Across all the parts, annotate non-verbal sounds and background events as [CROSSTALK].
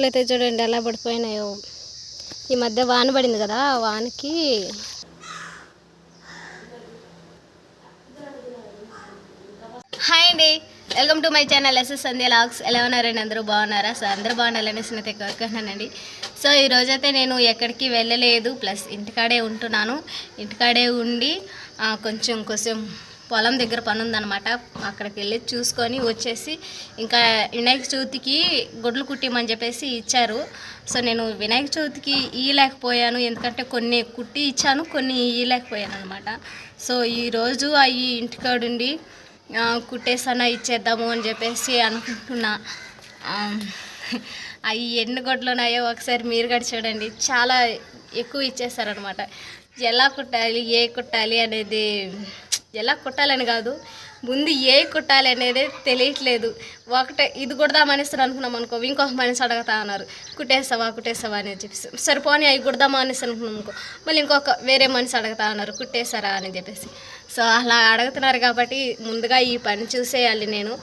చెట్లయితే చూడండి ఎలా పడిపోయినాయో. ఈ మధ్య వాన పడింది కదా వానకి హాయ్ అండి welcome to my channel SS Sandhya vlogs ఎలా ఉన్నారండి అందరూ? బాగున్నారా? సో అందరూ బాగున్నారనేసి నేనైతే కోరుకుంటున్నానండి. సో ఈరోజైతే నేను ఎక్కడికి వెళ్ళలేదు ప్లస్ ఇంటికాడే ఉంటున్నాను. ఇంటికాడే ఉండి కొంచెం కొంచెం పొలం దగ్గర పని ఉందన్నమాట అక్కడికి వెళ్ళి చూసుకొని వచ్చేసి ఇంకా వినాయక చవితికి గుడ్లు కుట్టిమని చెప్పేసి ఇచ్చారు. సో నేను వినాయక చవితికి ఇయ్యలేకపోయాను. ఎందుకంటే కొన్ని కుట్టి ఇచ్చాను కొన్ని ఇయ్యలేకపోయాను అనమాట సో ఈరోజు అవి ఇంటికాడుండి ఆ, కుట్టేసన్నా ఇచ్చేద్దాము అని చెప్పేసి అనుకుంటున్నా. అవి ఎన్ని గొడ్లు ఉన్నాయో ఒకసారి మీరు కూడా చూడండి. చాలా ఎక్కువ ఇచ్చేసారనమాట. ఎలా కుట్టాలి ఏ కుట్టాలి అనేది ఎలా కుట్టాలని కాదు. ముందు ఏ కొట్టాలి అనేది తెలియట్లేదు. ఒకటే ఇది కుడదామనేసి అనుకున్నాం అనుకో ఇంకొక మనిషి అడుగుతా ఉన్నారు కుట్టేస్తావా కుట్టేస్తావా అని చెప్పేసి. సరిపోని అవి కుడదామా అనేసి అనుకున్నాం అనుకో మళ్ళీ ఇంకొక వేరే మనిషి అడుగుతా ఉన్నారు కుట్టేస్తారా అని చెప్పేసి. సో అలా అడుగుతున్నారు కాబట్టి ముందుగా ఈ పని చూసేయాలి నేను.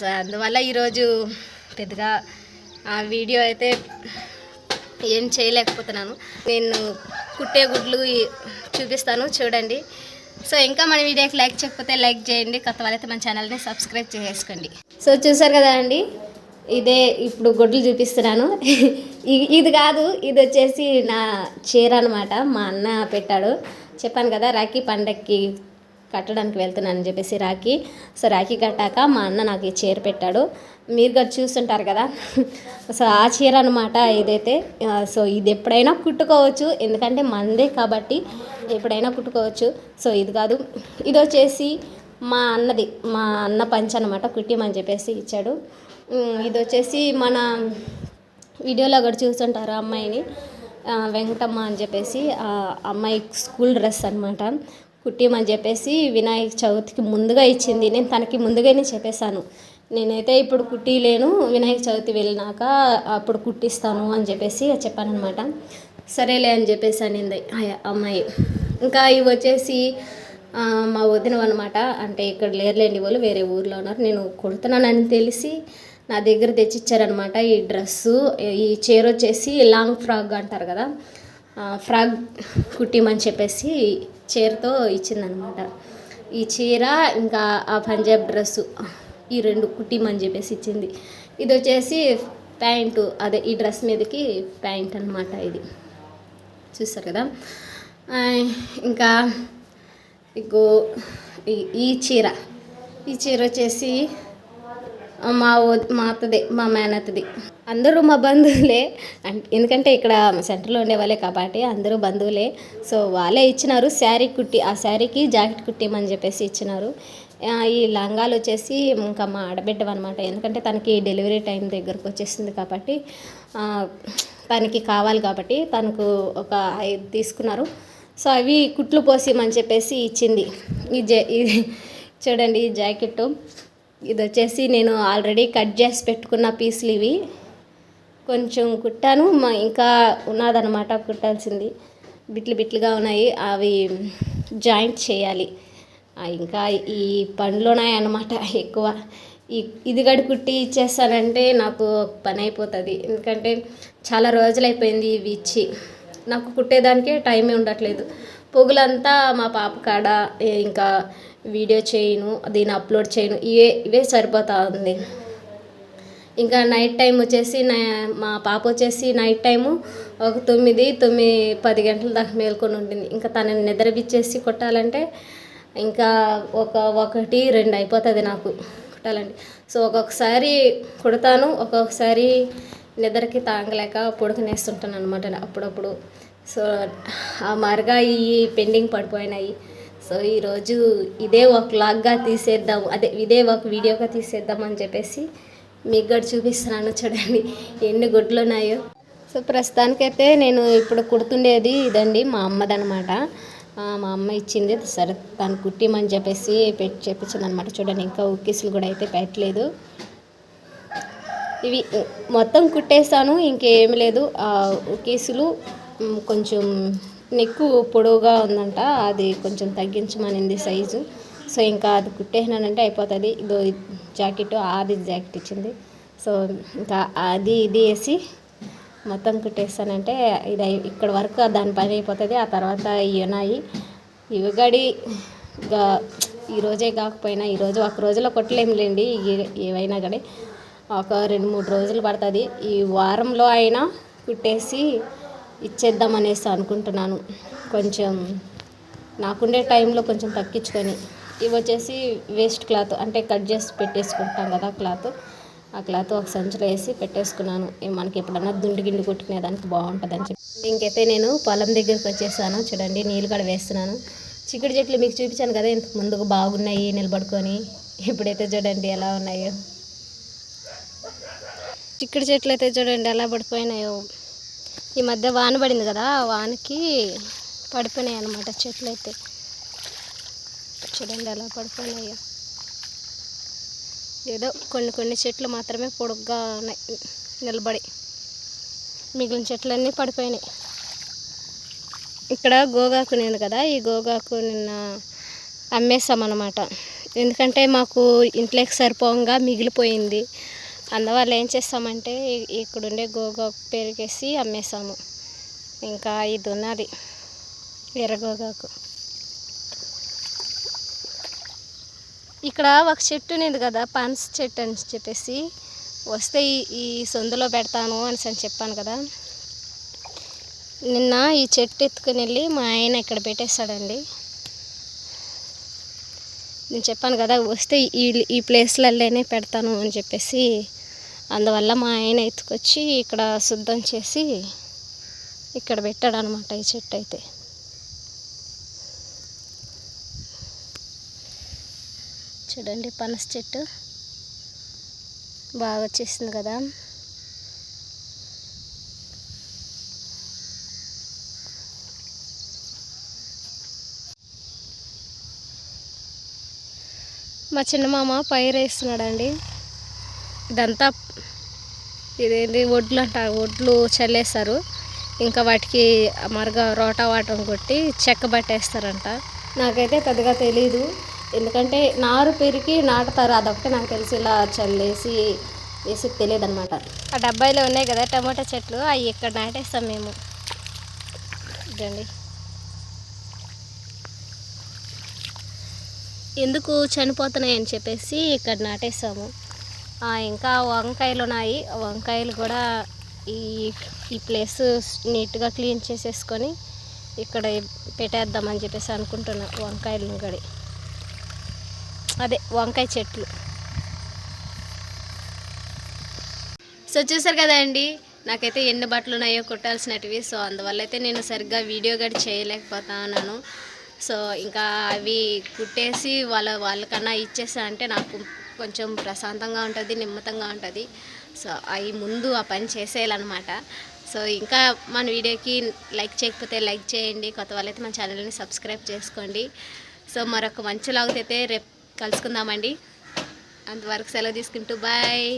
సో అందువల్ల ఈరోజు పెద్దగా ఆ వీడియో అయితే ఏం చేయలేకపోతున్నాను. నేను కుట్టే గుడ్లు చూపిస్తాను చూడండి. సో ఇంకా మన వీడియోకి లైక్ చేయకపోతే లైక్ చేయండి కొత్త వాళ్ళైతే మన ఛానల్ని సబ్స్క్రైబ్ చేసుకోండి. సో చూసారు కదా అండి? ఇదే ఇప్పుడు గొడ్లు చూపిస్తున్నాను. [LAUGHS] ఇది కాదు ఇది వచ్చేసి నా చీర అనమాట మా అన్న పెట్టాడు. చెప్పాను కదా రాఖీ పండక్కి కట్టడానికి వెళ్తున్నానని చెప్పేసి రాఖీ. సో రాఖీ కట్టాక మా అన్న నాకు ఈ చీర పెట్టాడు. మీరు కూడా చూస్తుంటారు కదా. సో ఆ చీర అనమాట ఇదైతే సో ఇది ఎప్పుడైనా కుట్టుకోవచ్చు. ఎందుకంటే మందే కాబట్టి ఎప్పుడైనా కుట్టుకోవచ్చు. సో ఇది కాదు. ఇది వచ్చేసి మా అన్నది మా అన్న పంచ అనమాట కుట్టిమని చెప్పేసి ఇచ్చాడు. ఇది వచ్చేసి మన వీడియోలో కూడా చూస్తుంటారు ఆ అమ్మాయిని. వెంకటమ్మ అని చెప్పేసి అమ్మాయి స్కూల్ డ్రెస్ అనమాట కుట్టిమని చెప్పేసి వినాయక చవితికి ముందుగా ఇచ్చింది. నేను తనకి ముందుగానే చెప్పేశాను. నేనైతే ఇప్పుడు కుట్టిలేను వినాయక చవితి వెళ్ళినాక అప్పుడు కుట్టిస్తాను అని చెప్పేసి చెప్పాను అనమాట సరేలే అని చెప్పేసి అనింది అమ్మాయి. ఇంకా ఇవి వచ్చేసి మా వదిన అనమాట అంటే ఇక్కడ లేరులేని వాళ్ళు వేరే ఊర్లో ఉన్నారు. నేను కుడుతున్నానని తెలిసి నా దగ్గర తెచ్చిచ్చారనమాట ఈ డ్రెస్సు. ఈ చీర వచ్చేసి లాంగ్ ఫ్రాక్ అంటారు కదా. ఫ్రాక్ కుట్టిమని చెప్పేసి చీరతో ఇచ్చిందనమాట ఈ చీర ఇంకా ఆ పంజాబ్ డ్రెస్సు ఈ రెండు కుట్టిమని చెప్పేసి ఇచ్చింది. ఇది వచ్చేసి ప్యాంటు అదే ఈ డ్రెస్ మీదకి ప్యాంట్ అనమాట ఇది. చూస్తారు కదా? ఇంకా ఇగో ఈ- ఈ చీర. ఈ చీర వచ్చేసి మా మా అత్తది మా మేనత్తది. అందరూ మా బంధువులే. ఎందుకంటే ఇక్కడ సెంటర్లో ఉండేవాళ్ళే కాబట్టి అందరూ బంధువులే. సో వాళ్ళే ఇచ్చినారు శారీ కుట్టి ఆ శారీకి జాకెట్ కుట్టిమని చెప్పేసి ఇచ్చినారు. ఈ లంగాలు వచ్చేసి ఇంకా మా ఆడబిడ్డవన్నమాట ఎందుకంటే తనకి డెలివరీ టైం దగ్గరకు వచ్చేసింది కాబట్టి తనకి కావాలి కాబట్టి తనకు ఒక ఐదు తీసుకున్నారు. సో అవి కుట్లు పోసిమని చెప్పేసి ఇచ్చింది. ఈ జా ఇది చూడండి ఈ జాకెట్ ఇది వచ్చేసి నేను ఆల్రెడీ కట్ చేసి పెట్టుకున్న పీసులు ఇవి. కొంచెం కుట్టాను మా ఇంకా ఉన్నదనమాట కుట్టాల్సింది. బిట్లు బిట్లుగా ఉన్నాయి అవి జాయింట్ చేయాలి. ఇంకా ఈ పనులు ఉన్నాయన్నమాట ఎక్కువ. ఈ ఇది గడి కుట్టి ఇచ్చేస్తానంటే నాకు పని అయిపోతుంది ఎందుకంటే చాలా రోజులైపోయింది ఇవి ఇచ్చి. నాకు కుట్టేదానికే టైమే ఉండట్లేదు. పొగులంతా మా పాప కాడ ఇంకా వీడియో చేయను దీన్ని అప్లోడ్ చేయను ఇవే ఇవే సరిపోతా ఉంది. ఇంకా నైట్ టైం వచ్చేసి నా మా పాప వచ్చేసి నైట్ టైము ఒక తొమ్మిది తొమ్మిది పది గంటల దాకా మేల్కొని ఉంటుంది ఇంకా తనని నిద్రపిచ్చేసి కొట్టాలంటే ఇంకా ఒక ఒకటి రెండు అయిపోతుంది నాకు కొట్టాలండి సో ఒక్కొక్కసారి కుడతాను ఒక్కొక్కసారి నిద్రకి తాగలేక పొడుకునేస్తుంటాను అనమాట అప్పుడప్పుడు. సో ఆ మరగా ఈ పెండింగ్ పడిపోయినాయి. సో ఈరోజు ఇదే ఒక లాగ్గా తీసేద్దాం అదే ఇదే ఒక వీడియోగా తీసేద్దాం అని చెప్పేసి మీకు కూడా చూపిస్తున్నాను చూడండి ఎన్ని గుడ్లు ఉన్నాయో. సో ప్రస్తుతానికైతే నేను ఇప్పుడు కుడుతుండేది ఇదండి మా అమ్మదనమాట మా అమ్మ ఇచ్చింది సరే తను కుట్టిమని చెప్పేసి పెట్టి చెప్పించింది అనమాట చూడండి ఇంకా ఉక్కిసులు కూడా అయితే పెట్టలేదు. ఇవి మొత్తం కుట్టేస్తాను ఇంకేమి లేదు. ఉక్కిసులు కొంచెం నెక్కు పొడవుగా ఉందంట అది కొంచెం తగ్గించమనింది సైజు. సో ఇంకా అది కుట్టేసినానంటే అయిపోతుంది. ఇదో జాకెట్ ఆది జాకెట్ ఇచ్చింది. సో ఇంకా అది ఇది వేసి మొత్తం కుట్టేస్తానంటే ఇది ఇక్కడ వరకు దాని పని అయిపోతుంది. ఆ తర్వాత ఇవనాయి ఉన్నాయి. ఇవి కాకపోయినా ఈరోజు ఒక రోజులో కొట్టలేములేండి. లేండి ఏవైనా కానీ ఒక రెండు మూడు రోజులు పడుతుంది. ఈ వారంలో అయినా కుట్టేసి ఇచ్చేద్దాం అనేసి అనుకుంటున్నాను. కొంచెం నాకుండే టైంలో కొంచెం తగ్గించుకొని. ఇవి వచ్చేసి వేస్ట్ క్లాత్ అంటే కట్ చేసి పెట్టేసుకుంటాం కదా క్లాత్. ఆ క్లాత్ ఒక సంచిలో వేసి పెట్టేసుకున్నాను. మనకి ఎప్పుడన్నా దుండి గిండి కొట్టుకునేదానికి బాగుంటుందని బాగుంటుంది అని చెప్పి. ఇంకైతే నేను పొలం దగ్గరికి వచ్చేసాను. చూడండి నీళ్ళు కూడా వేస్తున్నాను. చిక్కుడు చెట్లు మీకు చూపించాను కదా ఇంతకు ముందుకు బాగున్నాయి నిలబడుకొని. ఇప్పుడైతే చూడండి ఎలా ఉన్నాయో. చిక్కుడు చెట్లు అయితే చూడండి ఎలా పడిపోయినాయో. ఈ మధ్య వాన పడింది కదా వానకి పడిపోయినాయి అనమాట చెట్లు అయితే చూడండి ఎలా పడిపోయినాయో. ఏదో కొన్ని కొన్ని చెట్లు మాత్రమే పొడుగ్గా ఉన్నాయి నిలబడి. మిగిలిన చెట్లన్నీ పడిపోయినాయి. ఇక్కడ గోగాకు నేను కదా ఈ గోగాకు నిన్న అమ్మేసామన్నమాట ఎందుకంటే మాకు ఇంట్లోకి సరిపోగా మిగిలిపోయింది. అందువల్ల ఏం చేస్తామంటే ఇక్కడుండే గోగాకు పెరిగేసి అమ్మేసాము. ఇంకా ఇది ఉన్నది ఎర్రగోగాకు ఇక్కడ ఒక చెట్టు ఉన్నది కదా పనస చెట్టు అని చెప్పేసి వస్తే ఈ ఈ సొందులో పెడతాను అని చెప్పాను కదా. నిన్న ఈ చెట్టు ఎత్తుకుని వెళ్ళి మా ఆయన ఇక్కడ పెట్టేశాడండి. నేను చెప్పాను కదా వస్తే ఈ ఈ ప్లేస్లలోనే పెడతాను అని చెప్పేసి అందువల్ల మా ఆయన ఎత్తుకొచ్చి ఇక్కడ శుద్ధం చేసి ఇక్కడ పెట్టాడు అనమాట ఈ చెట్టు అయితే. చూడండి పనస చెట్టు. బాగా వచ్చేసింది కదా. మా చిన్నమామ పైరు వేస్తున్నాడండి. ఇదంతా ఇదేంటి వడ్లు అంట వడ్లు చల్లేస్తారు. ఇంకా వాటికి మరగా రోటా వాటం కొట్టి చెక్క పట్టేస్తారంట. నాకైతే పెద్దగా తెలీదు. ఎందుకంటే నారు పెరిగి నాటుతారు అదొకటి నాకు తెలిసి ఇలా చల్లేసి వేసి తెలియదు అనమాట ఆ డబ్బాయిలో ఉన్నాయి కదా టమాటా చెట్లు అవి ఇక్కడ నాటేస్తాం మేము. ఇదండి. ఎందుకు చనిపోతున్నాయి అని చెప్పేసి ఇక్కడ నాటేసాము ఇంకా వంకాయలు ఉన్నాయి. వంకాయలు కూడా ఈ ఈ ప్లేస్ నీట్గా క్లీన్ చేసేసుకొని ఇక్కడ పెట్టేద్దామని చెప్పేసి అనుకుంటున్నా వంకాయలు గడి అదే వంకాయ చెట్లు. సో చూసారు కదండి నాకైతే ఎన్ని బట్టలు ఉన్నాయో కుట్టాల్సినటివి. సో అందువల్ల అయితే నేను సరిగ్గా వీడియో గడి చేయలేకపోతున్నాను. సో ఇంకా అవి కుట్టేసి వాళ్ళ వాళ్ళకన్నా ఇచ్చేసా అంటే నాకు కొంచెం ప్రశాంతంగా ఉంటుంది నిమ్మతంగా ఉంటుంది. సో అవి ముందు ఆ పని చేసేయాలన్నమాట. సో ఇంకా మన వీడియోకి లైక్ చేయకపోతే లైక్ చేయండి. కొత్త వాళ్ళైతే మన ఛానల్ని సబ్స్క్రైబ్ చేసుకోండి. సో మరొక మంచి లాగుతైతే రేపు కలుసుకుందామండి. అంతవరకు సెలవు తీసుకుంటూ బాయ్.